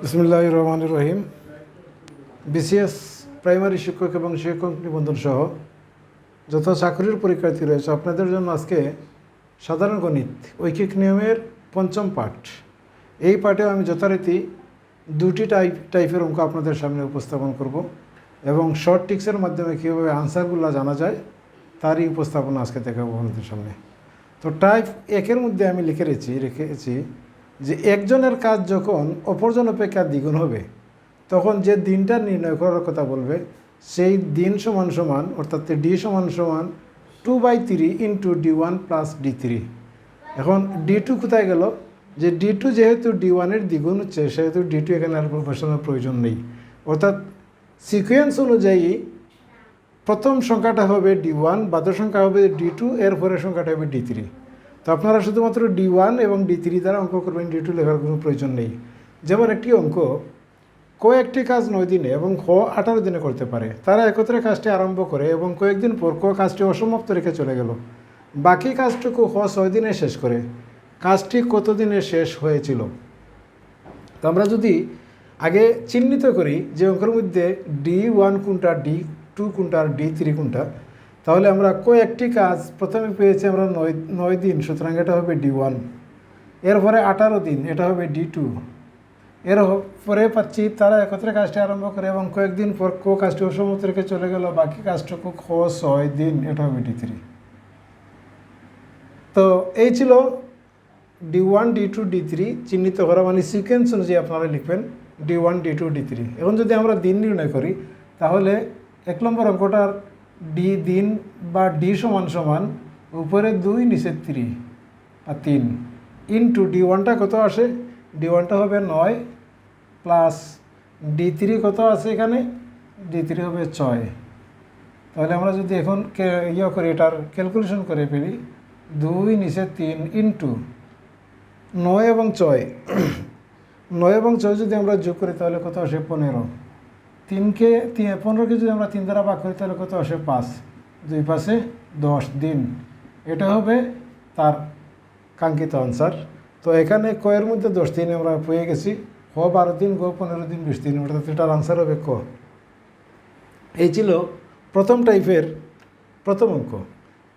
বিসমুল্লাহ রহমান রহিম। BCS primary শিক্ষক এবং শিক্ষক নিবন্ধন সহ যত চাকরির পরীক্ষার্থী রয়েছে, আপনাদের জন্য আজকে সাধারণ গণিত, ঐকিক নিয়মের পঞ্চম পাঠ। এই পাঠেও আমি যথারীতি দুটি টাইপ, টাইপের অঙ্ক আপনাদের সামনে উপস্থাপন করব এবং শর্ট টিক্সের মাধ্যমে কীভাবে আনসারগুলো জানা যায়, তারই উপস্থাপনা আজকে দেখাবো আপনাদের সামনে। তো টাইপ একের মধ্যে আমি লিখে রেখেছি রেখেছি যে একজনের কাজ যখন অপরজন অপেক্ষা দ্বিগুণ হবে, তখন যে দিনটা নির্ণয় করার কথা বলবে, সেই দিন সমান সমান, অর্থাৎ ডি সমান সমান two by three into D one plus D three এখন ডি টু কোথায় গেল? যে ডি টু যেহেতু ডি ওয়ানের দ্বিগুণ হচ্ছে, সেহেতু ডি টু এখানে আর বসানোর প্রয়োজন নেই। অর্থাৎ সিকোয়েন্স অনুযায়ী প্রথম সংখ্যাটা হবে ডি ওয়ান বাদ্য সংখ্যা হবে ডি টু এর পরের সংখ্যাটা হবে ডি থ্রি তো আপনারা শুধুমাত্র ডি ওয়ান এবং ডি থ্রি দ্বারা অঙ্ক করবেন ডি টু লেখার কোনো প্রয়োজন নেই। যেমন একটি অঙ্ক, কয়েকটি কাজ নয় দিনে এবং খ আঠারো দিনে করতে পারে। তারা একত্রে কাজটি আরম্ভ করে এবং কয়েকদিন পর ক কাজটি অসমাপ্ত রেখে চলে গেল। বাকি কাজটুকু খ ছয় দিনে শেষ করে। কাজটি কতদিনে শেষ হয়েছিল? তো আমরা যদি আগে চিহ্নিত করি যে অঙ্কের মধ্যে ডি ওয়ান কোনটা ডি টু কোনটা, আর ডি থ্রি কোনটা তাহলে আমরা কয়েকটি কাজ প্রথমে পেয়েছি আমরা নয় নয় দিন, সুতরাং এটা হবে ডি ওয়ান। এরপরে আঠারো দিন, এটা হবে ডি টু। এর পরে পাচ্ছি তারা একত্রে কাজটি আরম্ভ করে এবং কয়েকদিন পর কো কাজটি রেখে চলে গেল, বাকি কাজটুকু খ ছয় দিন, এটা হবে ডি থ্রি। তো এই ছিল D one, D two, D three চিহ্নিত করা মানে সিকোয়েন্স অনুযায়ী আপনারা লিখবেন D one, D two, D three. এখন যদি আমরা দিন নির্ণয় করি, তাহলে এক নম্বর অঙ্কটার ডি দিন বা ডি সমান সমান উপরে দুই, নিচে থ্রি আর তিন। ইন্টু ডি ওয়ানটা কত আসে? ডি ওয়ানটা হবে নয় প্লাস ডি থ্রি কত আছে এখানে? ডি থ্রি হবে ছয়। তাহলে আমরা যদি এখন ইয়ে করি, এটার ক্যালকুলেশন করে ফেলি, দুই, নিচে তিন ইন্টু নয় এবং ছয়। নয় এবং ছয় যদি আমরা যোগ করি, তাহলে কত আসে? পনেরো। তিনকে, তিন, পনেরোকে যদি আমরা তিন দ্বারা ভাগ করি, তাহলে কত আসে? পাঁচ। দুই পাশে দশ দিন। এটা হবে তার কাঙ্ক্ষিত আনসার তো এখানে কয়ের মধ্যে দশ দিন আমরা পেয়ে গেছি। হ বারো দিন, গো পনেরো দিন, বিশ দিন। অর্থাৎ এটার আনসার হবে ক। এই ছিল প্রথম টাইপের প্রথম অঙ্ক।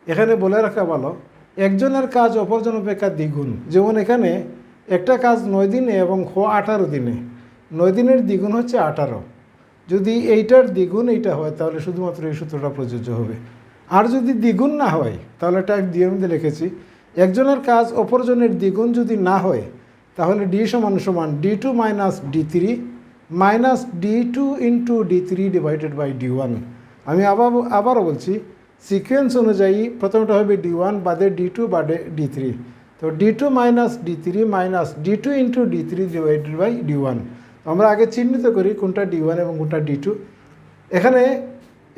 এখানে বলে রাখা ভালো, একজনের কাজ অপরজন অপেক্ষা দ্বিগুণ। যেমন এখানে একটা কাজ নয় দিনে এবং খ আঠারো দিনে। নয় দিনের দ্বিগুণ হচ্ছে আঠারো। যদি এইটার দ্বিগুণ এইটা হয়, তাহলে শুধুমাত্র এই সূত্রটা প্রযোজ্য হবে। আর যদি দ্বিগুণ না হয়, তাহলে টাইপ দিয়ে মধ্যে লিখেছি, একজনের কাজ অপরজনের দ্বিগুণ যদি না হয়, তাহলে ডি সমান সমান D two minus D three minus D two into D three divided by D one আমি আবার, আবারও বলছি সিকোয়েন্স অনুযায়ী প্রথমটা হবে ডি ওয়ান বাদে ডি টু বাদে ডি থ্রি তো D two minus D three minus D two into D three divided by D one আমরা আগে চিহ্নিত করি কোনটা ডি ওয়ান এবং কোনটা ডি টু এখানে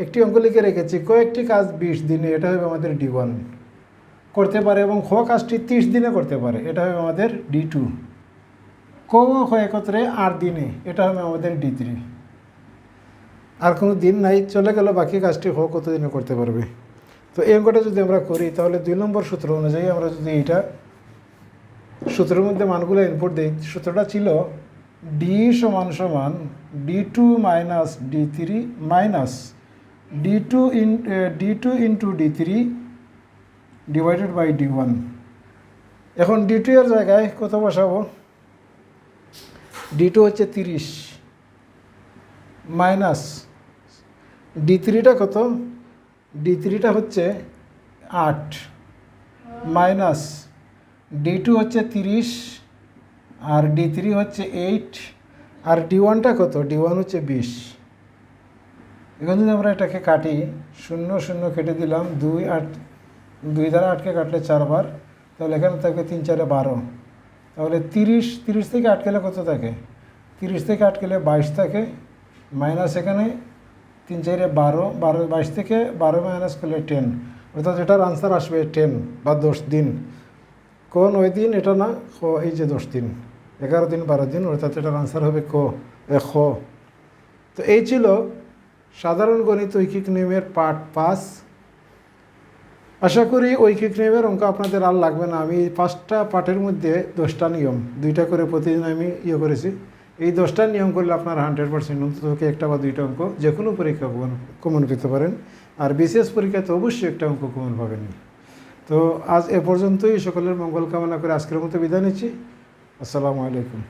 একটি অঙ্ক লিখে রেখেছি, কয়েকটি কাজ বিশ দিনে, এটা হবে আমাদের ডি ওয়ান করতে পারে এবং খ কাজটি তিরিশ দিনে করতে পারে, এটা হবে আমাদের ডি টু ক খ একত্রে আট দিনে, এটা হবে আমাদের ডি থ্রি আর কোনো দিন নাই, চলে গেল, বাকি কাজটি হ কত দিনে করতে পারবে। তো এই অঙ্কটা যদি আমরা করি, তাহলে দুই নম্বর সূত্র অনুযায়ী আমরা যদি এটা সূত্রের মধ্যে মানগুলো ইনপুট দিই, সূত্রটা ছিল ডি সমান সমান D two minus D three minus D two in D two into D three divided by D one এখন ডি টু এর জায়গায় কত বসাবো? ডি টু হচ্ছে তিরিশ মাইনাস ডি থ্রিটা কত? ডি থ্রিটা হচ্ছে আট মাইনাস ডি টু হচ্ছে তিরিশ আর ডি থ্রি হচ্ছে এইট আর ডি ওয়ানটা কত? ডি ওয়ান হচ্ছে বিশ। এখন যদি আমরা এটাকে কাটি, শূন্য শূন্য কেটে দিলাম, দুই আট, দুই দ্বারা আটকে কাটলে চারবার তাহলে এখানে থাকবে তিন চারে বারো। তাহলে তিরিশ তিরিশ থেকে আটকেলে কত থাকে? তিরিশ থেকে আটকেলে বাইশ থাকে মাইনাস এখানে তিন চারে বারো বারো, বাইশ থেকে বারো মাইনাস করলে টেন অর্থাৎ এটার আনসার আসবে টেন বা দশ দিন। কোন ওই দিন, এটা না খ এই যে দশ দিন, এগারো দিন, বারো দিন, অর্থাৎ এটার আনসার হবে ক, এ খ। তো এই ছিল সাধারণ গণিত ঐকিক নিয়মের পার্ট পাঁচ। আশা করি ঐকিক নিয়মের অঙ্ক আপনাদের আর লাগবে না। আমি পাঁচটা পাঠের মধ্যে দশটা নিয়ম, দুইটা করে প্রতিদিন আমি ইয়ে করেছি। এই দশটা নিয়ম করলে আপনার হান্ড্রেড পার্সেন্ট অন্তত একটা বা দুইটা অঙ্ক যে কোনো পরীক্ষা কমন পেতে পারেন। আর বিশেষ পরীক্ষাতে অবশ্যই একটা অঙ্ক কমন পাবেন। তো আজ এ পর্যন্তই সকলের মঙ্গল কামনা করে আজকের মতো বিদায় নিচ্ছি। আসসালামু আলাইকুম।